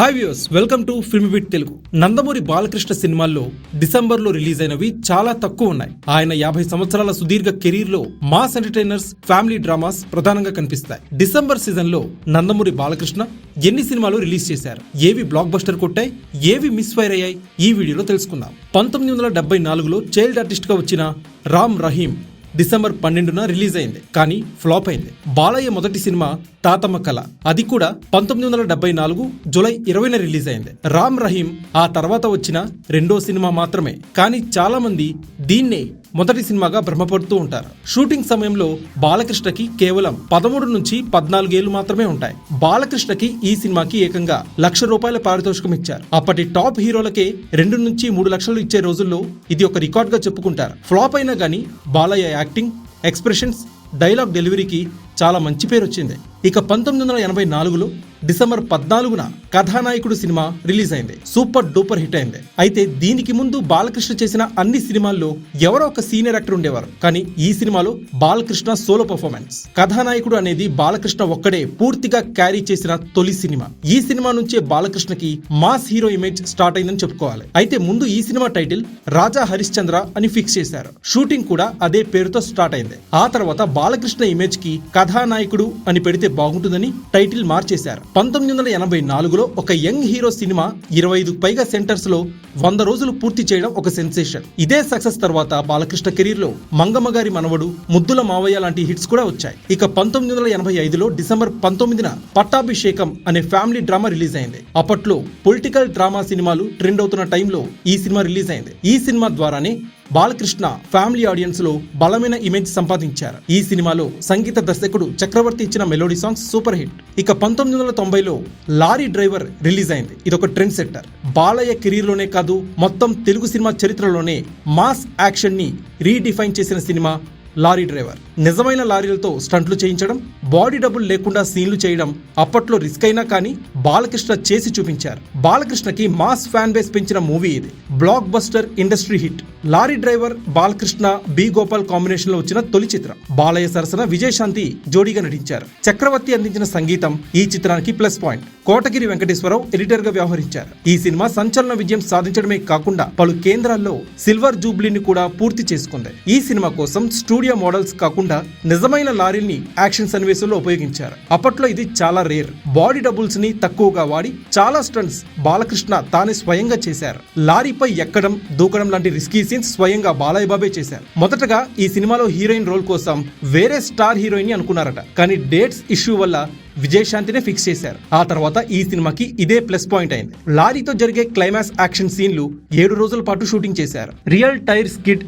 Hi views welcome to film bit Telugu Nandamuri Balakrishna సినిమాల్లో డిసెంబర్లో release అయినవి చాలా తక్కువ ఉన్నాయి. ఆయన యాభై సంవత్సరాల సుదీర్ఘ కెరీర్లో మాస్ ఎంటర్టైనర్స్ ఫ్యామిలీ డ్రామాస్ ప్రధానంగా కనిపిస్తాయి. డిసెంబర్ సీజన్లో నందమూరి బాలకృష్ణ ఎన్ని సినిమాలు రిలీజ్ చేశారు? ఏవి బ్లాక్ బస్టర్ కొట్టాయి? ఏవి మిస్ ఫైర్ అయ్యాయి? ఈ వీడియోలో తెలుసుకుందాం. పంతొమ్మిది వందల డెబ్బై నాలుగులో చైల్డ్ ఆర్టిస్ట్గా వచ్చిన రామ్ రహీం డిసెంబర్ పన్నెండున రిలీజ్ అయింది. కానీ ఫ్లాప్ అయింది. బాలయ్య మొదటి సినిమా తాతమ్మ కళ అది కూడా పంతొమ్మిది వందల డెబ్బై నాలుగు జూలై ఇరవైన రిలీజ్ అయింది. రామ్ రహీం ఆ తర్వాత వచ్చిన రెండో సినిమా మాత్రమే. కానీ చాలా మంది దీన్నే మొదటి సినిమాగా భ్రమపడుతూ ఉంటారు. షూటింగ్ సమయంలో బాలకృష్ణకి కేవలం పదమూడు నుంచి పద్నాలుగేళ్ళు మాత్రమే ఉంటాయి. బాలకృష్ణకి ఈ సినిమాకి ఏకంగా లక్ష రూపాయల పారితోషికం ఇచ్చారు. అప్పటి టాప్ హీరోలకే రెండు నుంచి మూడు లక్షలు ఇచ్చే రోజుల్లో ఇది ఒక రికార్డ్గా చెప్పుకుంటారు. ఫ్లాప్ అయినా కానీ బాలయ్య యాక్టింగ్ ఎక్స్ప్రెషన్స్ డైలాగ్ డెలివరీకి చాలా మంచి పేరు వచ్చింది ఇక పంతొమ్మిది వందల ఎనభై నాలుగులో డిసెంబర్ పద్నాలుగున కథానాయకుడు సినిమా రిలీజ్ అయింది సూపర్ డూపర్ హిట్ అయింది. అయితే దీనికి ముందు బాలకృష్ణ చేసిన అన్ని సినిమాల్లో ఎవరో ఒక సీనియర్ యాక్టర్ ఉండేవారు. కానీ ఈ సినిమాలో బాలకృష్ణ సోలో పర్ఫార్మెన్స్. కథానాయకుడు అనేది బాలకృష్ణ ఒక్కడే పూర్తిగా క్యారీ చేసిన తొలి సినిమా. ఈ సినిమా నుంచే బాలకృష్ణకి మాస్ హీరో ఇమేజ్ స్టార్ట్ అయిందని చెప్పుకోవాలి. అయితే ముందు ఈ సినిమా టైటిల్ రాజా హరిశ్చంద్ర అని ఫిక్స్ చేశారు. షూటింగ్ కూడా అదే పేరుతో స్టార్ట్ అయింది. ఆ తర్వాత బాలకృష్ణ ఇమేజ్కి కథానాయకుడు అని పెడితే బాగుంటుందని టైటిల్ మార్చేశారు. పంతొమ్మిది వందల ఎనభై నాలుగులో ఒక యంగ్ హీరో సినిమా ఇరవై ఐదు పైగా సెంటర్స్లో వంద రోజులు పూర్తి చేయడం ఒక సెన్సేషన్. ఇదే సక్సెస్ తర్వాత బాలకృష్ణ కెరీర్లో మంగమ్మ గారి మనవడు ముద్దుల మావయ్య లాంటి హిట్స్ కూడా వచ్చాయి. ఇక పంతొమ్మిది వందల ఎనభై ఐదులో డిసెంబర్ పంతొమ్మిదిన పట్టాభిషేకం అనే ఫ్యామిలీ డ్రామా రిలీజ్ అయింది. అప్పట్లో పొలిటికల్ డ్రామా సినిమాలు ట్రెండ్ అవుతున్న టైంలో ఈ సినిమా రిలీజ్ అయింది. ఈ సినిమా ద్వారానే బాలకృష్ణ ఫ్యామిలీ ఆడియన్స్లో బలమైన ఇమేజ్ సంపాదించారు. ఈ సినిమాలో సంగీత దర్శకుడు చక్రవర్తి ఇచ్చిన మెలోడీ సాంగ్స్ సూపర్ హిట్. ఇక పంతొమ్మిది వందల తొంభైలో లారీ డ్రైవర్ రిలీజ్ అయింది. ఇదొక ట్రెండ్ సెట్టర్. బాలయ్య కెరీర్లోనే కాదు మొత్తం తెలుగు సినిమా చరిత్రలోనే మాస్ యాక్షన్ని రీడిఫైన్ చేసిన సినిమా లారీ డ్రైవర్. నిజమైన లారీలతో స్టంట్లు చేయించడం బాడీ డబుల్ లేకుండా సీన్లు చేయడం అప్పట్లో రిస్క్ అయినా కానీ బాలకృష్ణ చేసి చూపించారు. బాలకృష్ణకి మాస్ ఫ్యాన్ బేస్ పెంచిన మూవీ ఇది. Blockbuster industry hit. Lorry driver Balakrishna B Gopal కాంబినేషన్లో వచ్చిన తొలి చిత్రం. బాలయ్య సరసన విజయశాంతి జోడీగా నటించారు. చక్రవర్తి అందించిన సంగీతం ఈ చిత్రానికి ప్లస్ పాయింట్. కోటగిరి వెంకటేశ్వరరావు ఎడిటర్గా వ్యవహరించారు. ఈ సినిమా సంచలన విజయం సాధించడమే కాకుండా పలు కేంద్రాల్లో సిల్వర్ జూబ్లీని కూడా పూర్తి చేసుకుంది. ఈ సినిమా కోసం స్టూడియో మోడల్స్ కాకుండా నిజమైన లారీల్ని యాక్షన్ కేసుల్లో ఉపయోగించారు. అప్పట్లో ఇది చాలా రేర్. బాడీ డబుల్స్ని తక్కువగా వాడి చాలా స్టంట్స్ బాలకృష్ణ తానే స్వయంగా చేశారు. లారీపై ఎక్కడం దూకడం లాంటి రిస్కీ సీన్స్ స్వయంగా బాలయ్య బాబే చేశారు. మొదటగా ఈ సినిమాలో హీరోయిన్ రోల్ కోసం వేరే స్టార్ హీరోయిన్ని అనుకున్నారట. కానీ డేట్స్ ఇష్యూ వల్ల విజయశాంతినే ఫిక్స్ చేశారు. ఆ తర్వాత ఈ సినిమాకి ఇదే ప్లస్ పాయింట్ అయింది. లారీతో జరిగే క్లైమాక్స్ యాక్షన్ సీన్లు ఏడు రోజుల పాటు షూటింగ్ చేశారు. Real tyre skid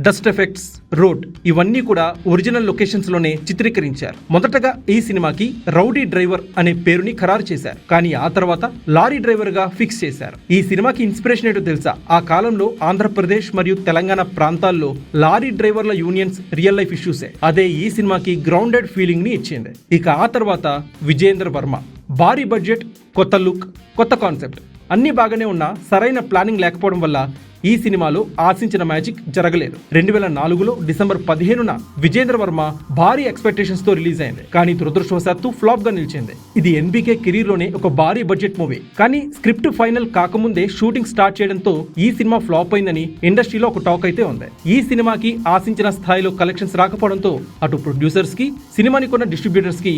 dust effects road ఇవన్నీ కూడా ఒరిజినల్ లొకేషన్స్లోనే చిత్రీకరించారు. మొదటగా ఈ సినిమాకి రౌడీ డ్రైవర్ అనే పేరుని ఖరారు చేశారు. కానీ ఆ తర్వాత లారీ డ్రైవర్గా ఫిక్స్ చేశారు. ఈ సినిమాకి ఇన్స్పిరేషన్ ఏంటో తెలుసా? ఆ కాలంలో ఆంధ్రప్రదేశ్ మరియు తెలంగాణ ప్రాంతాల్లో లారీ డ్రైవర్ల యూనియన్స్ రియల్ లైఫ్ ఇష్యూసే. అదే ఈ సినిమాకి గ్రౌండెడ్ ఫీలింగ్ని ఇచ్చింది. ఇక ఆ తర్వాత విజేంద్ర వర్మ. భారీ బడ్జెట్ కొత్త లుక్ కొత్త కాన్సెప్ట్. అన్ని బాగానే ఉన్నా సరైన ప్లానింగ్ లేకపోవడం వల్ల ఈ సినిమాలో ఆశించిన మ్యాజిక్ జరగలేదు. రెండు వేల నాలుగులో డిసెంబర్ పదిహేనున విజేంద్ర వర్మ భారీ ఎక్స్పెక్టేషన్స్తో రిలీజ్ అయింది. కానీ దురదృష్టవశాత్తు ఫ్లాప్గా నిలిచింది. ఇది ఎన్బీకే కెరీర్లోనే ఒక భారీ బడ్జెట్ మూవీ కానీ స్క్రిప్ట్ ఫైనల్ కాకముందే షూటింగ్ స్టార్ట్ చేయడంతో ఈ సినిమా ఫ్లాప్ అయిందని ఇండస్ట్రీలో ఒక టాక్ అయితే ఉంది. ఈ సినిమాకి ఆశించిన స్థాయిలో కలెక్షన్స్ రాకపోవడంతో అటు ప్రొడ్యూసర్స్కి సినిమాని కొన్న డిస్ట్రిబ్యూటర్స్కి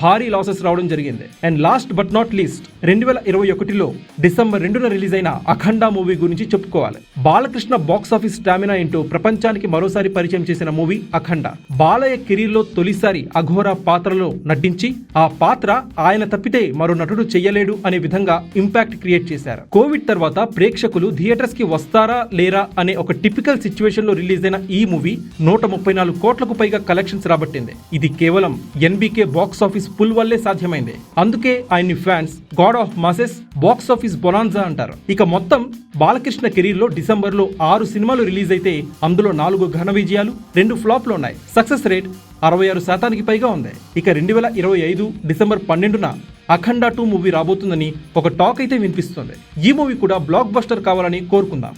భారీ లాసెస్ రావడం జరిగింది. And last but not least రెండు వేల ఇరవై ఒకటిలో డిసెంబర్ రెండున రిలీజ్ అయిన అఖండ మూవీ గురించి చెప్పుకోవాలి. బాలకృష్ణ బాక్స్ ఆఫీస్ స్టామినా ఏంటో ప్రపంచానికి మరోసారి పరిచయం చేసిన మూవీ అఖండ. బాలయ్య కెరీర్లో తొలిసారి అఘోర పాత్రలో నటించి ఆ పాత్ర ఆయన తప్పితే మరో నటుడు చెయ్యలేడు అనే విధంగా ఇంపాక్ట్ క్రియేట్ చేశారు. కోవిడ్ తర్వాత ప్రేక్షకులు థియేటర్స్కి వస్తారా లేరా అనే ఒక టిపికల్ సిచ్యువేషన్లో రిలీజ్ అయిన ఈ మూవీ నూట ముప్పై నాలుగు కోట్లకు పైగా కలెక్షన్స్ రాబట్టింది. ఇది కేవలం ఎన్బికే బాక్స్ ఆఫీస్ పుల్ వల్లే సాధ్యమైంది. అందుకే ఆయన్ని fans God of masses box office bonanza అంటారు. ఇక మొత్తం బాలకృష్ణ కెరీర్ డిసెంబర్లో ఆరు సినిమాలు రిలీజ్ అయితే అందులో నాలుగు ఘన విజయాలు రెండు ఫ్లాప్లు ఉన్నాయి. సక్సెస్ రేట్ అరవై ఆరు శాతానికి పైగా ఉంది. ఇక రెండు వేల ఇరవై ఐదు డిసెంబర్ పన్నెండున అఖండ టూ మూవీ రాబోతుందని ఒక టాక్ అయితే వినిపిస్తుంది. ఈ మూవీ కూడా బ్లాక్ బస్టర్ కావాలని కోరుకుందాం.